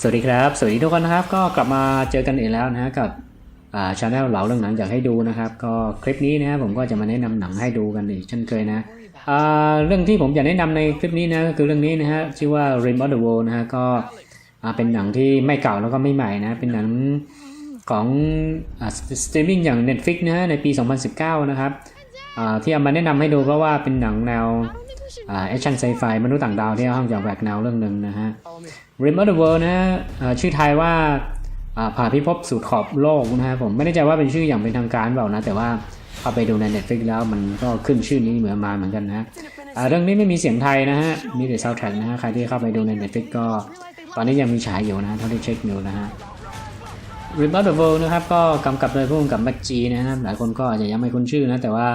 สวัสดีครับ สวัสดีทุกคนนะครับ ก็กลับมาเจอกันอีกแล้วนะฮะกับอ่าชาแนลเหลาเรื่องหนังอยากให้ดูนะครับ ก็คลิปนี้นะครับผมก็จะมาแนะนำหนังให้ดูกันอีกเช่นเคยนะเรื่องที่ผมอยากแนะนำในคลิปนี้นะก็คือเรื่องนี้นะฮะชื่อว่า Rim of the World นะฮะก็เป็นหนังที่ไม่เก่าแล้วก็ไม่ใหม่นะเป็นหนังของสตรีมมิ่งอย่าง Netflix นะฮะในปี 2019 นะครับที่เอามาแนะนำให้ดูเพราะว่าเป็นหนังแนว แอคชั่นไซไฟมนุษย์ต่างดาวที่ห้องจากแหวกแนวเรื่องหนึ่งนะฮะ Rim of the World นะฮะอ่าชื่อไทยว่าผ่าพิภพสู่ขอบโลกนะฮะผมไม่แน่ใจว่าเป็นชื่ออย่างเป็นทางการเปล่านะ แต่ว่าเข้าไปดูใน Netflix แล้วมันก็ขึ้นชื่อนี้เหมือนมาเหมือนกันนะเรื่องนี้ไม่มีเสียงไทยนะฮะ มีแต่ซาวด์แทร็กนะฮะ ใครที่เข้าไปดูใน Netflix ก็ ตอนนี้ยังมีฉายอยู่นะเท่าที่เช็คอยู่นะฮะ Rim of the World นะครับ ก็กำกับโดยผู้กำกับแม็กจีนะครับ หลายคนก็อาจจะยังไม่คุ้นชื่อนะ แต่ว่า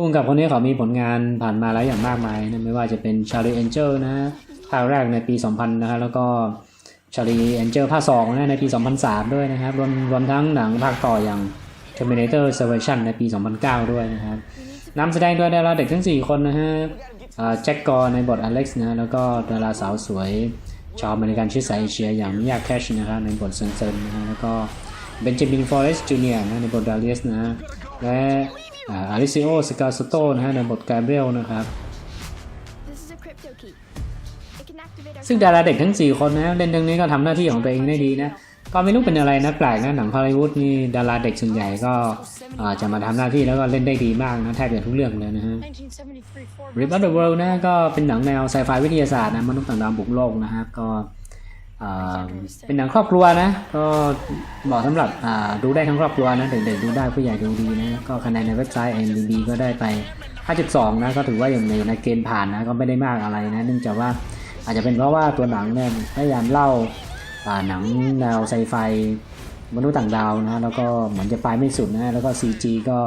ผู้กำกับคนนี้เขามีผลงานผ่านมาแล้วอย่างมากมายนะไม่ว่าจะเป็น Charlie Angel นะภาคแรกในปี 2000 นะครับแล้วก็ Charlie Angel ภาค2นะในปี 2003 ด้วยนะครับรวมรวมทั้งหนังภาคต่ออย่าง Terminator Salvation ในปี 2009 ด้วยนะครับนำแสดงโดยดาราเด็กทั้ง 4 คนนะฮะแจ็คกอร์ในบทอเล็กซ์นะแล้วก็ดาราสาวสวยชาวอเมริกันชื่อสายเอเชียอย่างมิยาแคชนะครับในบทเซนเซนนะฮะแล้วก็เบนจามินฟอเรสต์จูเนียร์นะในบทดาเลียสนะฮะและ อาริซิโอสกาสโตนะฮะในบทกาเบรียลนะครับ This is a crypto key. It can activate our ซึ่งดาราเด็กทั้ง 4 คนนะเล่นเรื่องนี้ก็ทำหน้าที่ของตัวเองได้ดีนะก็ไม่รู้เป็นอะไรนะแปลกนะหนังฮอลลีวูดนี่ดาราเด็กส่วนใหญ่ก็อ่าจะมาทำหน้าที่แล้วก็เล่นได้ดีมากนะแทบจะทุกเรื่องเลยนะฮะ1973 Ford Rip of the World นะก็เป็นหนังแนวไซไฟวิทยาศาสตร์นะมนุษย์ต่างดาวบุกโลกนะครับก็อ่า เป็นหนังครอบครัวนะ ก็เหมาะสำหรับดูได้ทั้งครอบครัวนะเด็กๆดูได้ผู้ใหญ่ดูดีนะ ก็คะแนนในเว็บไซต์ IMDb ก็ได้ไป 5.2 นะก็ถือว่าอยู่ในในเกณฑ์ผ่านนะก็ไม่ได้มากอะไรนะ เนื่องจากว่าอาจจะเป็นเพราะว่าตัวหนังเนี่ยพยายามเล่าอ่าหนังแนวไซไฟมนุษย์ต่างดาวนะแล้วก็เหมือนจะไปไม่สุดนะแล้วก็ CG ก็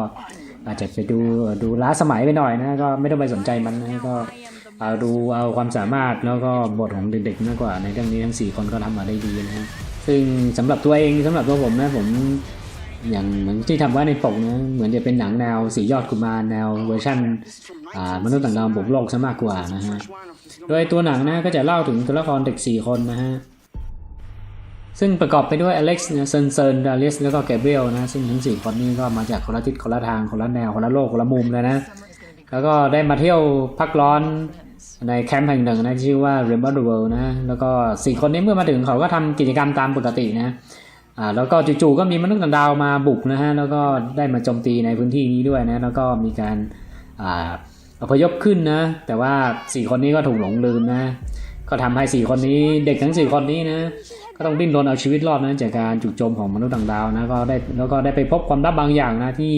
อาจจะไปดูดูล้าสมัยไปหน่อยนะก็ไม่ต้องไปสนใจมันนะก็ เอาดูเอาความสามารถแล้วก็บทของเด็กๆมากกว่าในเรื่องนี้ทั้ง4คนก็ทำมาได้ดีนะฮะซึ่งสำหรับตัวเองสำหรับตัวผมนะผมอย่างเหมือนที่ทำไว้ในปกนะเหมือนจะเป็นหนังแนวสียอดกุมารแนวเวอร์ชันมนุษย์ต่างดาวบุกโลกซะมากกว่านะฮะโดยตัวหนังนะก็จะเล่าถึงตัวละครเด็ก 4 คนนะฮะซึ่งประกอบไปด้วยอเล็กซ์เซนเซนดาริสแล้วก็แกเบรียลนะซึ่งทั้ง 4 คนนี้ก็มาจากคนละทิศคนละทางคนละแนวคนละโลกคนละมุมเลยนะ แล้วก็ได้มาเที่ยวพักร้อนในแคมป์แห่งหนึ่งนะชื่อว่า r i m b o r the World นะแล้วก็สี่คนนี้เมื่อมาถึงเขาก็ทำกิจกรรมตามปกตินะอ่าแล้วก็จู่ๆก็มีมนุษย์ต่างดาวมาบุกนะฮะแล้วก็ได้มาโจมตีในพื้นที่นี้ด้วยนะแล้วก็มีการอ่าอพยพขึ้นนะ แต่ว่าสี่คนนี้ก็ถูกหลงลืมนะ ก็ทำให้สี่คนนี้เด็กทั้งสี่คนนี้นะ ก็ต้องดิ้นรนเอาชีวิตรอดนะจากการจู่โจมของมนุษย์ต่างดาวนะก็ได้แล้วก็ได้ไปพบความลับบางอย่างนะที่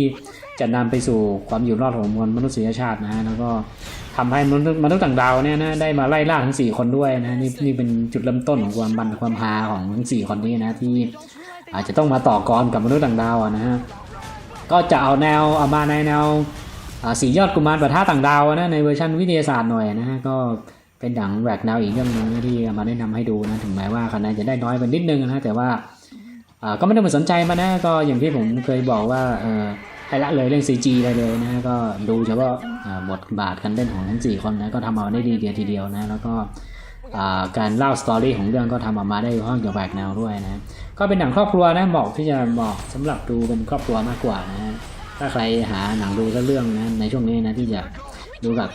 จะนำไปสู่ความอยู่รอดของมวลมนุษยชาตินะแล้วก็ทำให้มนุษย์มนุษย์ต่างดาวเนี่ยนะได้มาไล่ล่าทั้งสี่คนด้วยนะนี่นี่เป็นจุดเริ่มต้นของความบันความฮาของทั้งสี่คนนี้นะที่อาจจะต้องมาต่อกรกับมนุษย์ต่างดาวนะฮะก็จะเอาแนวเอามาในแนวสียอดกุมารประทะต่างดาวนะในเวอร์ชันวิทยาศาสตร์หน่อยนะฮะก็ เป็นหนังแหวกแนวอีกเรื่องหนึงที่มาแนะนำให้ดูนะถึงแม้ว่าคะแนนจะได้น้อยไปนิดนึงนะแต่ว่าก็ไม่ต้องไปสนใจมันะก็อย่างที่ผมเคยบอกว่าให้ละเลยเรื่อง CG ไปเลยนะก็ดูเฉพาะบทบาทการเล่นของทั้งสี่คนนะก็ทำเอาได้ดีเดียวทีเดียวนะแล้วก็การเล่าสตอรี่ของเรื่องก็ทำออกมาได้ค่อนข้างจะแหวกแนวด้วยนะก็เป็นหนังครอบครัวนะเหมาะที่จะเหมาะสำหรับดูเป็นครอบครัวมากกว่านะฮะถ้าใครหาหนังดูสักเรื่องนะในช่วงนี้นะที่จะ ดูกับ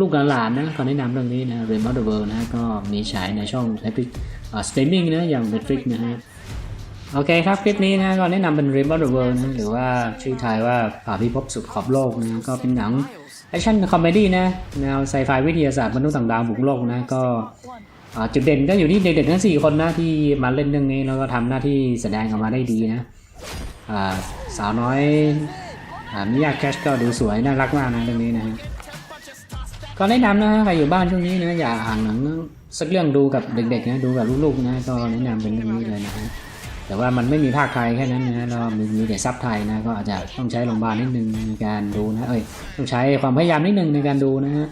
ลูกๆหลานๆนะขอแนะนำเรื่องนี้นะ r e m o t the World นะก็มีฉายในช่อง Netflix อ่า streaming นะอย่าง Netflix นะฮะโอเคครับ คลิปนี้นะก็แนะนำเป็น r e m o t the World นะหรือว่าชื่อไทยว่าผ่าพิภพสุดขอบโลกนะก็เป็นหนังแอคชั่นคอมเมดี้นะแนวไซไฟวิทยาศาสตร์มนุษย์ต่างดาวบุกโลกนะก็จุดเด่นก็อยู่ที่เด็กๆทั้งสี่คนนะที่มาเล่นเรื่องนี้แล้วก็ทำหน้าที่แสดงออกมาได้ดีนะสาวน้อย มิยาแคชก็ดูสวยน่ารักมากนะเรื่องนี้นะฮะก็แนะนำนะใครอยู่บ้านช่วงนี้นะอย่าห่างหนังสักเรื่องดูกับเด็กๆนะดูกับลูกๆนะก็แนะนำเป็นเรื่องนี้เลยนะฮะแต่ว่ามันไม่มีภาคไทยแค่นั้นนะเรามีมีแต่ซับไทยนะก็อาจจะต้องใช้โรงพยาบาลนิดนึงในการดูนะเอ้ยต้องใช้ความพยายามนิดนึงในการดูนะฮะ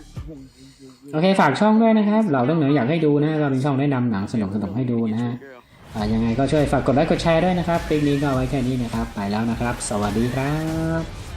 โอเคฝากช่องด้วยนะครับเราเรื่องไหนอยากให้ดูนะก็เป็นช่องแนะนำหนังสนุกสนุกให้ดูนะฮะยังไงก็ช่วยฝากกดไลค์กดแชร์ด้วยนะครับคลิปนี้ก็ไว้แค่นี้นะครับ ไปแล้วนะครับ สวัสดีครับ